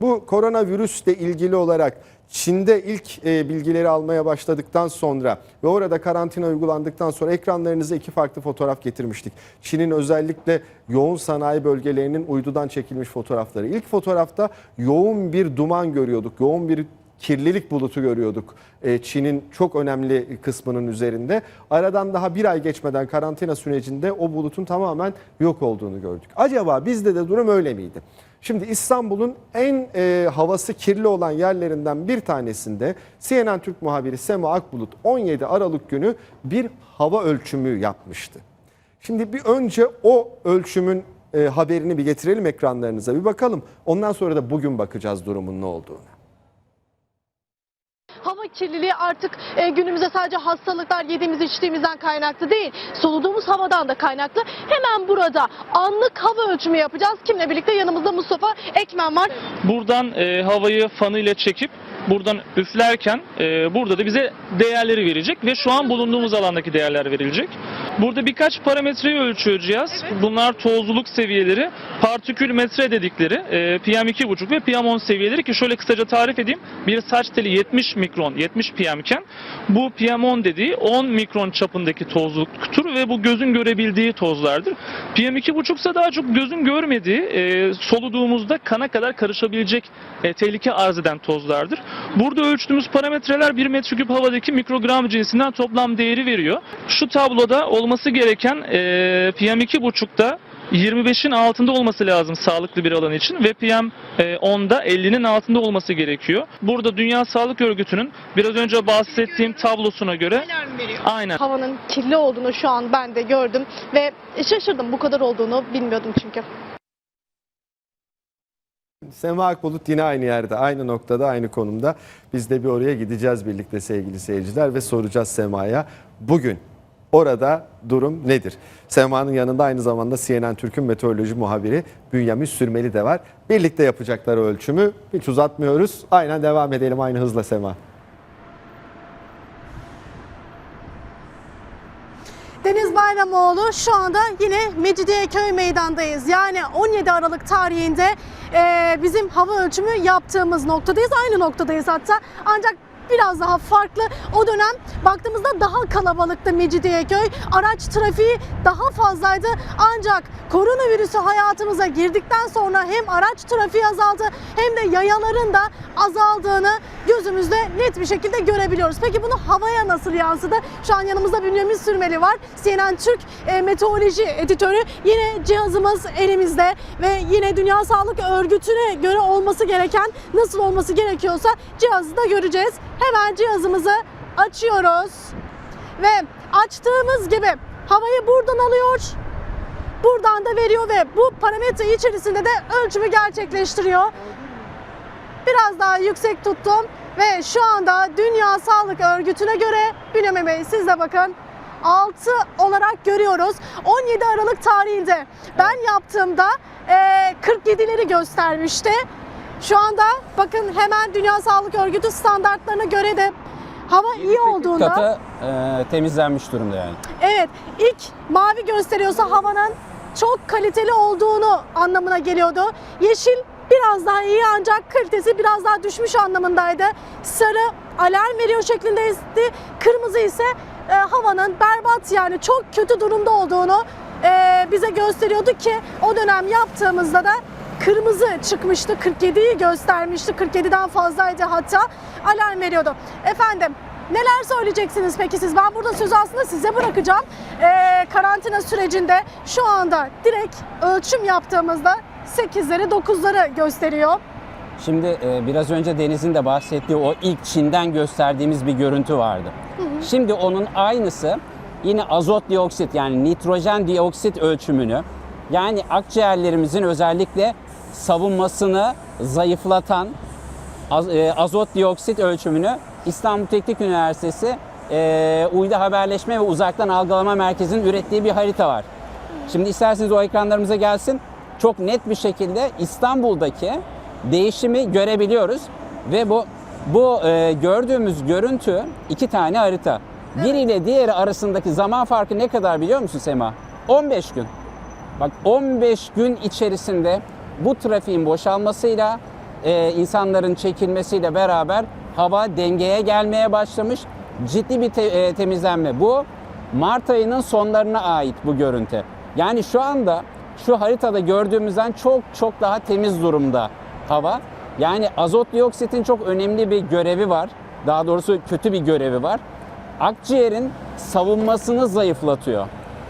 Bu koronavirüsle ilgili olarak Çin'de ilk e, bilgileri almaya başladıktan sonra ve orada karantina uygulandıktan sonra ekranlarınıza iki farklı fotoğraf getirmiştik. Çin'in özellikle yoğun sanayi bölgelerinin uydudan çekilmiş fotoğrafları. İlk fotoğrafta yoğun bir duman görüyorduk, yoğun bir kirlilik bulutu görüyorduk e, Çin'in çok önemli kısmının üzerinde. Aradan daha bir ay geçmeden karantina sürecinde o bulutun tamamen yok olduğunu gördük. Acaba bizde de durum öyle miydi? Şimdi İstanbul'un en e, havası kirli olan yerlerinden bir tanesinde CNN Türk muhabiri Sema Akbulut 17 Aralık günü bir hava ölçümü yapmıştı. Şimdi bir önce o ölçümün e, haberini bir getirelim ekranlarınıza bir bakalım. Ondan sonra da bugün bakacağız durumun ne olduğunu. Kirliliği artık e, günümüzde sadece hastalıklar yediğimiz içtiğimizden kaynaklı değil, soluduğumuz havadan da kaynaklı. Hemen burada anlık hava ölçümü yapacağız. Kimle birlikte yanımızda Mustafa Ekmen var. Buradan e, havayı fanıyla çekip buradan üflerken e, burada da bize değerleri verecek ve şu an bulunduğumuz alandaki değerler verilecek. Burada birkaç parametreyi ölçüyor cihaz. Bunlar tozluluk seviyeleri, partikül metre dedikleri e, PM2,5 ve PM10 seviyeleri ki şöyle kısaca tarif edeyim. Bir saç teli 70 mikron, 70 PM iken bu PM10 dediği 10 mikron çapındaki tozluktur ve bu gözün görebildiği tozlardır. PM2,5 ise daha çok gözün görmediği, e, soluduğumuzda kana kadar karışabilecek e, tehlike arz eden tozlardır. Burada ölçtüğümüz parametreler 1 metreküp havadaki mikrogram cinsinden toplam değeri veriyor. Şu tabloda olması gereken e, PM2,5'da 25'in altında olması lazım sağlıklı bir alan için ve PM e, 10'da 50'nin altında olması gerekiyor. Burada Dünya Sağlık Örgütü'nün biraz önce bahsettiğim tablosuna göre aynen Havanın kirli olduğunu şu an ben de gördüm ve şaşırdım bu kadar olduğunu bilmiyordum çünkü. Sema Akbulut yine aynı yerde, aynı noktada, aynı konumda. Biz de bir oraya gideceğiz birlikte sevgili seyirciler ve soracağız Sema'ya bugün orada durum nedir? Sema'nın yanında aynı zamanda CNN Türk'ün meteoroloji muhabiri Bünyamin Sürmeli de var. Birlikte yapacakları ölçümü hiç uzatmıyoruz. Aynen devam edelim aynı hızla Sema. Deniz Bayramoğlu şu anda yine Mecidiyeköy meydandayız. Yani 17 Aralık tarihinde e, bizim hava ölçümü yaptığımız noktadayız. Aynı noktadayız hatta. Ancak biraz daha farklı. O dönem baktığımızda daha kalabalıktı Mecidiyeköy. Araç trafiği daha fazlaydı. Ancak koronavirüsü hayatımıza girdikten sonra hem araç trafiği azaldı hem de yayaların da azaldığını gözümüzde net bir şekilde görebiliyoruz. Peki bunu havaya nasıl yansıdı? Şu an yanımızda Bünyamin Sürmeli var. CNN Türk e, meteoroloji editörü. Yine cihazımız elimizde ve yine Dünya Sağlık Örgütü'ne göre olması gereken nasıl olması gerekiyorsa cihazı da göreceğiz. Hemen cihazımızı açıyoruz ve açtığımız gibi havayı buradan alıyor. Buradan da veriyor ve bu parametre içerisinde de ölçümü gerçekleştiriyor. Biraz daha yüksek tuttum ve şu anda Dünya Sağlık Örgütü'ne göre Bey siz de bakın 6 olarak görüyoruz. 17 Aralık tarihinde ben yaptığımda e, 47'leri göstermişti. Şu anda bakın hemen Dünya Sağlık Örgütü standartlarına göre de hava iyi olduğunda katı e, temizlenmiş durumda yani. Evet, ilk mavi gösteriyorsa havanın çok kaliteli olduğunu anlamına geliyordu. Yeşil biraz daha iyi ancak kalitesi biraz daha düşmüş anlamındaydı. Sarı alarm veriyor şeklindeydi. Kırmızı ise e, havanın berbat yani çok kötü durumda olduğunu e, bize gösteriyordu ki o dönem yaptığımızda da kırmızı çıkmıştı. 47'yi göstermişti. 47'den fazlaydı hatta. Alarm veriyordu. Efendim neler söyleyeceksiniz peki siz? Ben burada sözü aslında size bırakacağım. Ee, karantina sürecinde şu anda direkt ölçüm yaptığımızda 8'leri 9'ları gösteriyor. Şimdi e, biraz önce Deniz'in de bahsettiği o ilk Çin'den gösterdiğimiz bir görüntü vardı. Şimdi onun aynısı yine azot dioksit yani nitrojen dioksit ölçümünü yani akciğerlerimizin özellikle savunmasını zayıflatan e, azot dioksit ölçümünü İstanbul Teknik Üniversitesi e, Uydu Haberleşme ve Uzaktan Algılama Merkezi'nin ürettiği bir harita var. Şimdi isterseniz o ekranlarımıza gelsin. Çok net bir şekilde İstanbul'daki değişimi görebiliyoruz ve bu bu e, gördüğümüz görüntü iki tane harita. Biriyle diğeri arasındaki zaman farkı ne kadar biliyor musun Sema? 15 gün. Bak 15 gün içerisinde bu trafiğin boşalmasıyla e, insanların çekilmesiyle beraber hava dengeye gelmeye başlamış. Ciddi bir te- e, temizlenme. Bu Mart ayının sonlarına ait bu görüntü. Yani şu anda şu haritada gördüğümüzden çok çok daha temiz durumda hava. Yani azot dioksitin çok önemli bir görevi var. Daha doğrusu kötü bir görevi var. Akciğerin savunmasını zayıflatıyor.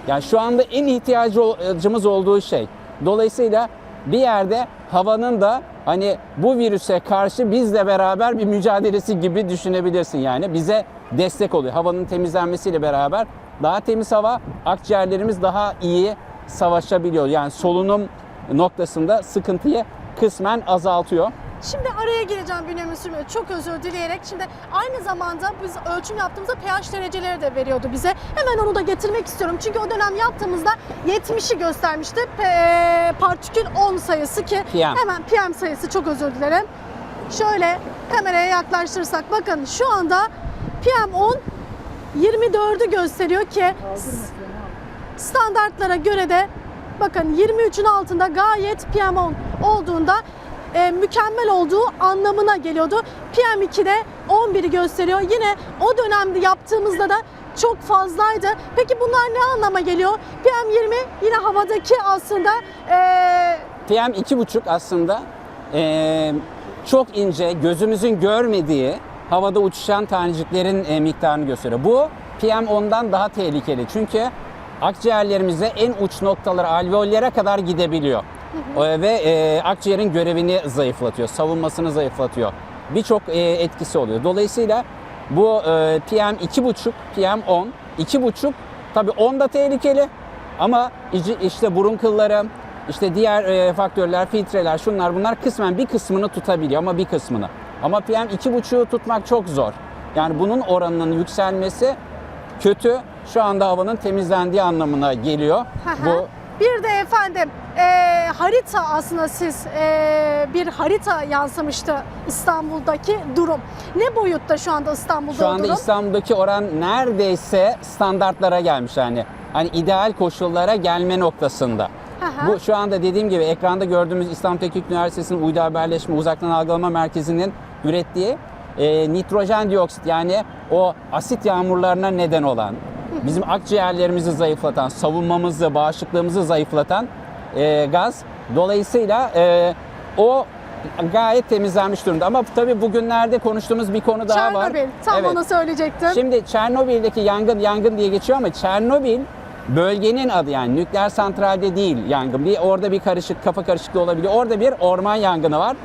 Yani şu anda en ihtiyacımız olduğu şey. Dolayısıyla bir yerde havanın da hani bu virüse karşı bizle beraber bir mücadelesi gibi düşünebilirsin yani. Bize destek oluyor. Havanın temizlenmesiyle beraber daha temiz hava, akciğerlerimiz daha iyi savaşabiliyor. Yani solunum noktasında sıkıntıyı kısmen azaltıyor. Şimdi araya gireceğim Bünyamin Sürmüyor. Çok özür dileyerek. Şimdi aynı zamanda biz ölçüm yaptığımızda pH dereceleri de veriyordu bize. Hemen onu da getirmek istiyorum. Çünkü o dönem yaptığımızda 70'i göstermişti. P- partikül 10 sayısı ki PM. hemen PM sayısı çok özür dilerim. Şöyle kameraya yaklaştırırsak bakın şu anda PM 10 24'ü gösteriyor ki standartlara göre de bakın 23'ün altında gayet PM10 olduğunda e, mükemmel olduğu anlamına geliyordu. PM2'de 11'i gösteriyor. Yine o dönemde yaptığımızda da çok fazlaydı. Peki bunlar ne anlama geliyor? PM20 yine havadaki aslında e, PM 2,5 aslında eee, çok ince, gözümüzün görmediği havada uçuşan taneciklerin e, miktarını gösteriyor. Bu PM 10'dan daha tehlikeli çünkü akciğerlerimize en uç noktalara, alveollere kadar gidebiliyor. E, Ve e, akciğerin görevini zayıflatıyor, savunmasını zayıflatıyor. Birçok e, etkisi oluyor. Dolayısıyla bu e, PM 2,5, PM 10, 2,5 tabii 10 da tehlikeli ama işte burun kılları, işte diğer e, faktörler, filtreler, şunlar bunlar kısmen bir kısmını tutabiliyor ama bir kısmını. Ama PM 2,5'u tutmak çok zor. Yani bunun oranının yükselmesi kötü. Şu anda havanın temizlendiği anlamına geliyor. Bu bir de efendim e, harita aslında siz e, bir harita yansımıştı İstanbul'daki durum. Ne boyutta şu anda İstanbul'da Şu anda durum? İstanbul'daki oran neredeyse standartlara gelmiş yani. Hani ideal koşullara gelme noktasında. Hı. Bu şu anda dediğim gibi ekranda gördüğümüz İstanbul Teknik Üniversitesi'nin Uydu Haberleşme Uzaktan Algılama Merkezi'nin ürettiği e, nitrojen dioksit yani o asit yağmurlarına neden olan, bizim akciğerlerimizi zayıflatan, savunmamızı, bağışıklığımızı zayıflatan e, gaz. Dolayısıyla e, o gayet temizlenmiş durumda. Ama tabii bugünlerde konuştuğumuz bir konu daha var. Çernobil. Tam Evet. onu söyleyecektim. Şimdi Çernobil'deki yangın yangın diye geçiyor ama Çernobil bölgenin adı yani nükleer santralde değil yangın. Bir orada bir karışık kafa karışıklığı olabiliyor. Orada bir orman yangını var.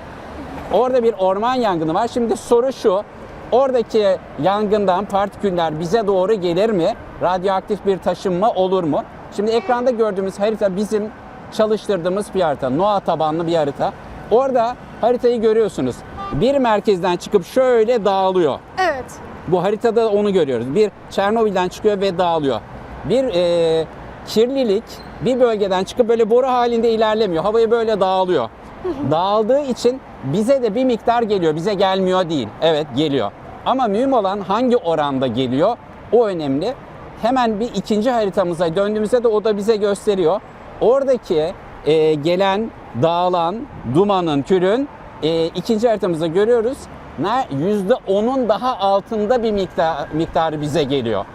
Orada bir orman yangını var. Şimdi soru şu. Oradaki yangından partiküller bize doğru gelir mi? Radyoaktif bir taşınma olur mu? Şimdi ekranda gördüğümüz harita bizim çalıştırdığımız bir harita. NOAA tabanlı bir harita. Orada haritayı görüyorsunuz. Bir merkezden çıkıp şöyle dağılıyor. evet. Bu haritada onu görüyoruz. Bir Çernobil'den çıkıyor ve dağılıyor. Bir e, kirlilik bir bölgeden çıkıp böyle boru halinde ilerlemiyor. Havaya böyle dağılıyor. Dağıldığı için bize de bir miktar geliyor. Bize gelmiyor değil. Evet geliyor. Ama mühim olan hangi oranda geliyor? O önemli. Hemen bir ikinci haritamıza döndüğümüzde de o da bize gösteriyor. Oradaki e, gelen, dağılan dumanın, külün e, ikinci haritamızda görüyoruz. Ne %10'un daha altında bir miktar miktarı bize geliyor.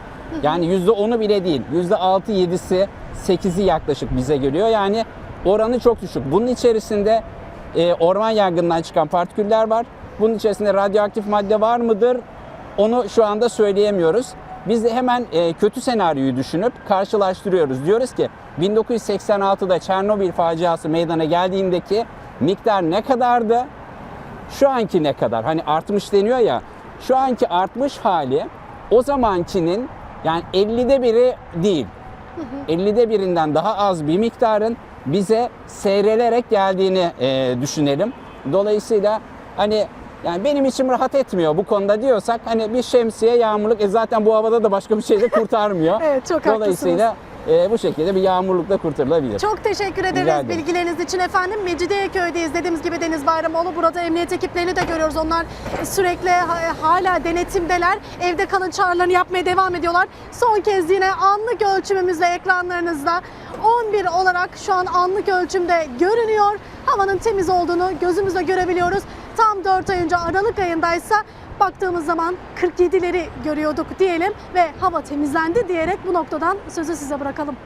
Yani %10'u bile değil. %6, 7'si, 8'i yaklaşık bize geliyor. Yani oranı çok düşük. Bunun içerisinde e, orman yangından çıkan partiküller var. Bunun içerisinde radyoaktif madde var mıdır? Onu şu anda söyleyemiyoruz. Biz de hemen e, kötü senaryoyu düşünüp karşılaştırıyoruz. Diyoruz ki 1986'da Çernobil faciası meydana geldiğindeki miktar ne kadardı? Şu anki ne kadar? Hani artmış deniyor ya. Şu anki artmış hali o zamankinin yani 50'de biri değil. 50'de birinden daha az bir miktarın bize seyrelerek geldiğini e, düşünelim. Dolayısıyla hani yani benim içim rahat etmiyor bu konuda diyorsak hani bir şemsiye yağmurluk e zaten bu havada da başka bir şey de kurtarmıyor. Evet, çok haklısınız. Dolayısıyla e, bu şekilde bir yağmurlukla kurtarılabilir. Çok teşekkür ederiz ederim. bilgileriniz için efendim. Mecidiyeköy'deyiz. Dediğimiz gibi Deniz Bayramoğlu. Burada emniyet ekiplerini de görüyoruz. Onlar sürekli ha- hala denetimdeler. Evde kalın çağrılarını yapmaya devam ediyorlar. Son kez yine anlık ölçümümüzle ekranlarınızda 11 olarak şu an anlık ölçümde görünüyor. Havanın temiz olduğunu gözümüzle görebiliyoruz. Tam 4 ay önce Aralık ayındaysa baktığımız zaman 47'leri görüyorduk diyelim ve hava temizlendi diyerek bu noktadan sözü size bırakalım.